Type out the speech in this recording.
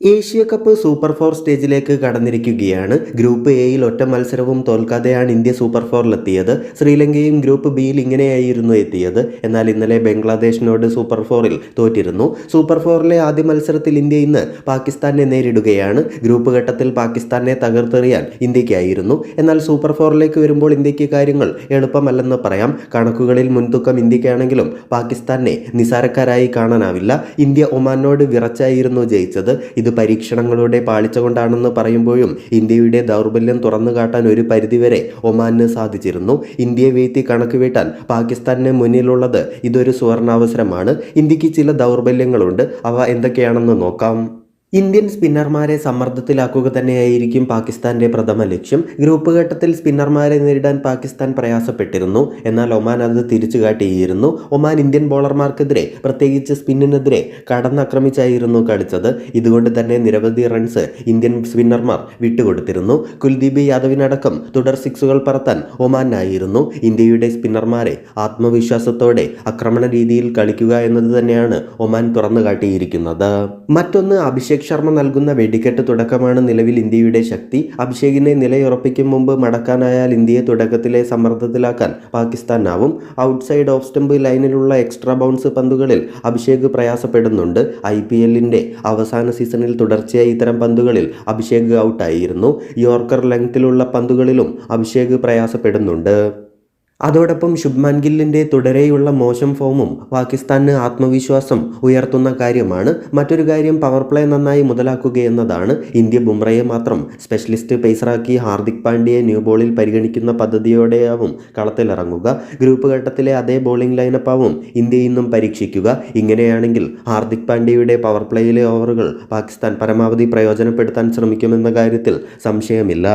Asia cup super four സ്റ്റേജിലേക്ക് കടന്നിരിക്കുകയാണ്. Group എയിൽ ഒറ്റ മത്സരവും തോൽക്കാതെയാണ് ഇന്ത്യ സൂപ്പർ ഫോറിലെത്തിയത്. ശ്രീലങ്കയും ഗ്രൂപ്പ് ബിയിൽ ഇങ്ങനെയായിരുന്നു എത്തിയത്. എന്നാൽ ഇന്നലെ ബംഗ്ലാദേശിനോട് സൂപ്പർ ഫോറിൽ തോറ്റിരുന്നു. സൂപ്പർ ഫോറിലെ ആദ്യ മത്സരത്തിൽ ഇന്ത്യ ഇന്ന് പാകിസ്ഥാനെ നേരിടുകയാണ്. ഗ്രൂപ്പ് ഘട്ടത്തിൽ പാകിസ്ഥാനെ തകർത്തെറിയാൻ ഇന്ത്യക്കായിരുന്നു എന്നാൽ സൂപ്പർ ഫോറിലേക്ക് വരുമ്പോൾ ഇന്ത്യയ്ക്ക് കാര്യങ്ങൾ എളുപ്പമല്ലെന്ന് പറയാം. കണക്കുകളിൽ മുൻതൂക്കം ഇന്ത്യക്കാണെങ്കിലും പാകിസ്ഥാനെ നിസാരക്കാരായി കാണാനാവില്ല. ഇന്ത്യ ഒമാനോട് വിറച്ചായിരുന്നു ജയിച്ചത്. ഇത് പരീക്ഷണങ്ങളുടെ പാളിച്ച കൊണ്ടാണെന്ന് പറയുമ്പോഴും ഇന്ത്യയുടെ ദൗർബല്യം തുറന്നു കാട്ടാൻ ഒരു പരിധിവരെ ഒമാന് സാധിച്ചിരുന്നു. ഇന്ത്യയെ വീഴ്ത്തി കണക്ക് വീട്ടാൻ പാകിസ്ഥാന് മുന്നിലുള്ളത് ഇതൊരു സുവർണാവസരമാണ്. ഇന്ത്യയ്ക്ക് ചില ദൗർബല്യങ്ങളുണ്ട്. അവ എന്തൊക്കെയാണെന്ന് നോക്കാം. ഇന്ത്യൻ സ്പിന്നർമാരെ സമ്മർദ്ദത്തിലാക്കുക തന്നെയായിരിക്കും പാകിസ്ഥാന്റെ പ്രഥമ ലക്ഷ്യം. ഗ്രൂപ്പ് ഘട്ടത്തിൽ സ്പിന്നർമാരെ നേരിടാൻ പാകിസ്ഥാൻ പ്രയാസപ്പെട്ടിരുന്നു. എന്നാൽ ഒമാൻ അത് തിരിച്ചു കാട്ടിയിരുന്നു ഒമാൻ ഇന്ത്യൻ ബോളർമാർക്കെതിരെ പ്രത്യേകിച്ച് സ്പിന്നിനെതിരെ കടന്നാക്രമിച്ചായിരുന്നു കളിച്ചത്. ഇതുകൊണ്ട് തന്നെ നിരവധി റൺസ് ഇന്ത്യൻ സ്പിന്നർമാർ വിട്ടുകൊടുത്തിരുന്നു. കുൽദീപ് യാദവിനടക്കം തുടർ സിക്സുകൾ പറത്താൻ ഒമാനായിരുന്നു. ഇന്ത്യയുടെ സ്പിന്നർമാരെ ആത്മവിശ്വാസത്തോടെ ആക്രമണ രീതിയിൽ കളിക്കുക എന്നത് തന്നെയാണ് ഒമാൻ തുറന്നു കാട്ടിയിരിക്കുന്നത് മറ്റൊന്ന് അഭിഷേക് ശർമ്മ നൽകുന്ന വെടിക്കെട്ട് തുടക്കമാണ് നിലവിൽ ഇന്ത്യയുടെ ശക്തി. അഭിഷേകിനെ നിലയുറപ്പിക്കും മുമ്പ് മടക്കാനായാൽ ഇന്ത്യയെ തുടക്കത്തിലെ സമ്മർദ്ദത്തിലാക്കാൻ പാകിസ്ഥാനാവും ഔട്ട്സൈഡ് ഓഫ് സ്റ്റംപ് ലൈനിലുള്ള എക്സ്ട്രാ ബൗൺസ് പന്തുകളിൽ അഭിഷേക് പ്രയാസപ്പെടുന്നുണ്ട്. ഐ പി എല്ലിന്റെ അവസാന സീസണിൽ തുടർച്ചയായി ഇത്തരം പന്തുകളിൽ അഭിഷേക് ഔട്ടായിരുന്നു. യോർക്കർ ലെങ്തിലുള്ള പന്തുകളിലും അഭിഷേക് പ്രയാസപ്പെടുന്നുണ്ട്. അതോടൊപ്പം ശുഭ്മാൻ ഗില്ലിന്റെ തുടരെയുള്ള മോശം ഫോമും പാകിസ്ഥാന് ആത്മവിശ്വാസം ഉയർത്തുന്ന കാര്യമാണ്. മറ്റൊരു കാര്യം പവർ പ്ലേ നന്നായി മുതലാക്കുകയെന്നതാണ് ഇന്ത്യ ബുംറയെ മാത്രം. സ്പെഷ്യലിസ്റ്റ് പേസറാക്കി ഹാർദിക് പാണ്ഡ്യയെ ന്യൂ ബോളിൽ പരിഗണിക്കുന്ന പദ്ധതിയോടെയാവും കളത്തിലിറങ്ങുക. ഗ്രൂപ്പ് ഘട്ടത്തിലെ അതേ ബോളിംഗ് ലൈനപ്പാവും ഇന്ത്യ ഇന്നും പരീക്ഷിക്കുക. ഇങ്ങനെയാണെങ്കിൽ ഹാർദിക് പാണ്ഡ്യയുടെ പവർ പ്ലേയിലെ ഓവറുകൾ പാകിസ്ഥാൻ പരമാവധി പ്രയോജനപ്പെടുത്താൻ ശ്രമിക്കുമെന്ന കാര്യത്തിൽ സംശയമില്ല.